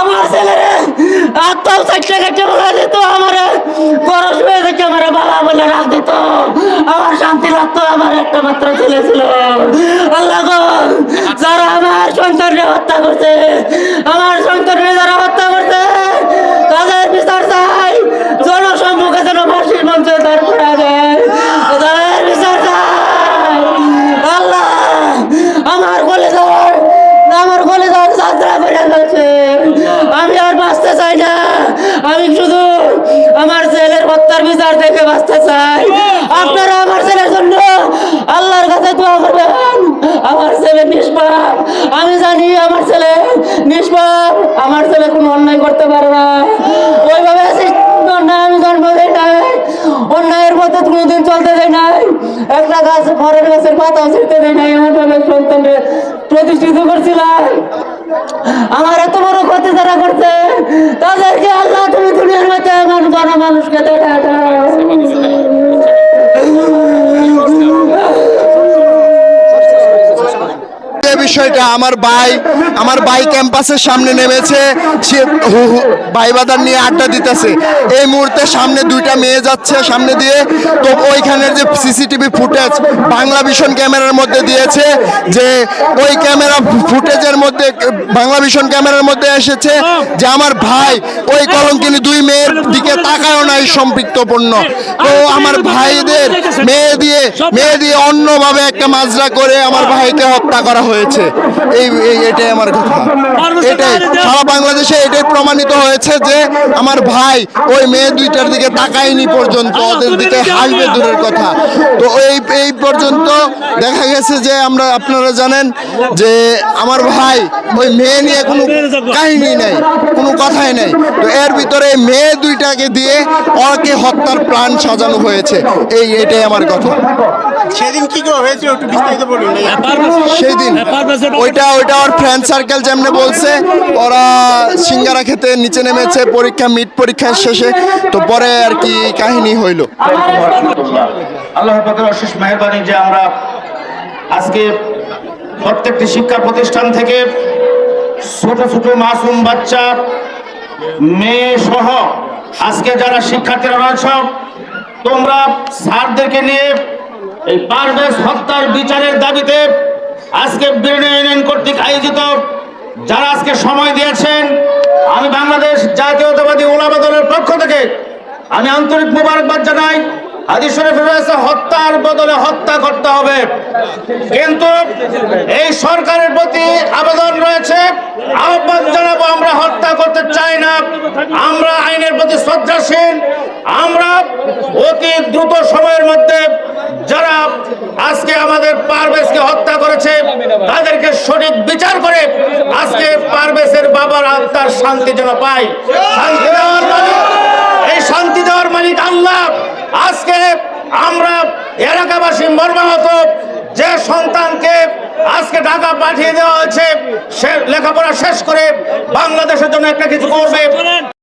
আমার ছেলেরে গরস হয়ে বাবা বলে দিত। আমার শান্তি লাগতো আমার একটা মাত্র ছেলে ছিল। আল্লাহ আমার হত্যা করছে, আমার সন্তানকে যারা হত্যা করছে তাদের বিচার চাই জনসম্মুখে যেন ফাঁসির মঞ্চে দাঁড় করা দেয় তাদের বিচার চাই আল্লাহ আমার গলে যাওয়ার আমার গলে যাওয়ার যাত্রা করে ফেলছে আমি আর বাঁচতে চাই না আমি শুধু আমার ছেলের বিচার থেকে বাঁচতে চাই। আপনারা আমার ছেলের জন্য আল্লাহর কাছে দোয়া করবেন। আমার ছেলে নিষ্পাপ। আমি জানি আমার ছেলে নিষ্পাপ। আমার ছেলে কোনো অন্যায় করতে পারে না। ওইভাবে অন্যায় আমি জন্ম দেই নাই। অন্যায়ের কোনোদিন চলতে দেয় নাই। একটা গাছ, ফরের গাছের ছিঁড়তে দেয় নাই। আমার সন্তানকে প্রতিষ্ঠিত করছিলাম। আমার এত বড় ক্ষতি যারা করছে, তাদেরকে আল্লাহ তুমি দুনিয়ার বিষয়টা আমার ভাই আমার ভাই ক্যাম্পাসের সামনে নেমেছে, সে হু হু ভাই বাদার নিয়ে আড্ডা দিতেছে। এই মুহূর্তে সামনে দুইটা মেয়ে যাচ্ছে সামনে দিয়ে, তো ওইখানের যে সিসিটিভি ফুটেজ বাংলা ভিশন ক্যামেরার মধ্যে দিয়েছে যে, ওই ক্যামেরা ফুটেজের মধ্যে, বাংলা ভিশন ক্যামেরার মধ্যে এসেছে যে আমার ভাই ওই কলঙ্কিনী দুই মেয়ের দিকে তাকায়ও নাই সম্পৃক্তপূর্ণ। তো আমার ভাইদের মেয়ে দিয়ে অন্যভাবে একটা মাজরা করে আমার ভাইকে হত্যা করা হয়েছে। এই এটাই আমার কথা এটাই সারা বাংলাদেশে এটাই প্রমাণিত হয়েছে যে আমার ভাই ওই মেয়ে দুইটার দিকে তাকায়নি পর্যন্ত ওদের দিকে হাসবে দূরের কথা। তো এই এই পর্যন্ত দেখা গেছে যে আমরা আপনারা জানেন যে আমার ভাই ওই মেয়ে নিয়ে কোনো কাহিনী নেই কোনো কথাই নেই। তো এর ভিতরে মেয়ে দুইটাকে দিয়ে ওকে হত্যার প্ল্যান সাজানো হয়েছে। এই এটাই আমার কথা। সেদিন কি করে হয়েছিল একটু বিস্তারিত বলুন ভাইয়া। সেই দিন ওইটা ওইটা ওর ফ্রেন্ড সার্কেল যেমনি বলছে ওরা সিঙ্গারা খেতে নিচে নেমেছে পরীক্ষা মিড পরীক্ষার শেষে তো পরে আর কি কাহিনী হইল আল্লাহ পাকের অশেষ মেহরবানি যে আমরা আজকে প্রত্যেকটি শিক্ষা প্রতিষ্ঠান থেকে ছোট ছোট মাসুম বাচ্চা মেয়ে সহ আজকে যারা শিক্ষার্থীরা রয়েছ তোমরা স্যারদেরকে নিয়ে এই পারভেজ হত্যার বিচারের দাবিতে আজকে বিরোধী ইউনিয়ন কর্তৃক আয়োজিত, যারা আজকে সময় দিয়েছেন, আমি বাংলাদেশ জাতীয়তাবাদী ওলামা দলের পক্ষ থেকে আমি আন্তরিক মোবারকবাদ জানাই হাদিস হত্যার বদলে হত্যা করতে হবে। কিন্তু এই সরকারের প্রতি আবেদন রয়েছে, আহ্বান জানাব, আমরা হত্যা করতে চাই না, আমরা আইনের প্রতি শ্রদ্ধাশীল, আমরা অতি দ্রুত সময়ের মধ্যে যারা আজকে আমাদের পারভেজকে হত্যা করেছে, তাদেরকে সঠিক বিচার করে আজকে পারভেজের বাবার আত্মার শান্তি যেন পায়। শান্তি দেওয়ার মালিক, এই শান্তি দেওয়ার মালিক আল্লাহ। আজকে আমরা এলাকাবাসী মর্মাহত, যে সন্তানকে আজকে ঢাকা পাঠিয়ে দেওয়া হয়েছে, সে লেখাপড়া শেষ করে বাংলাদেশের জন্য একটা কিছু করবে।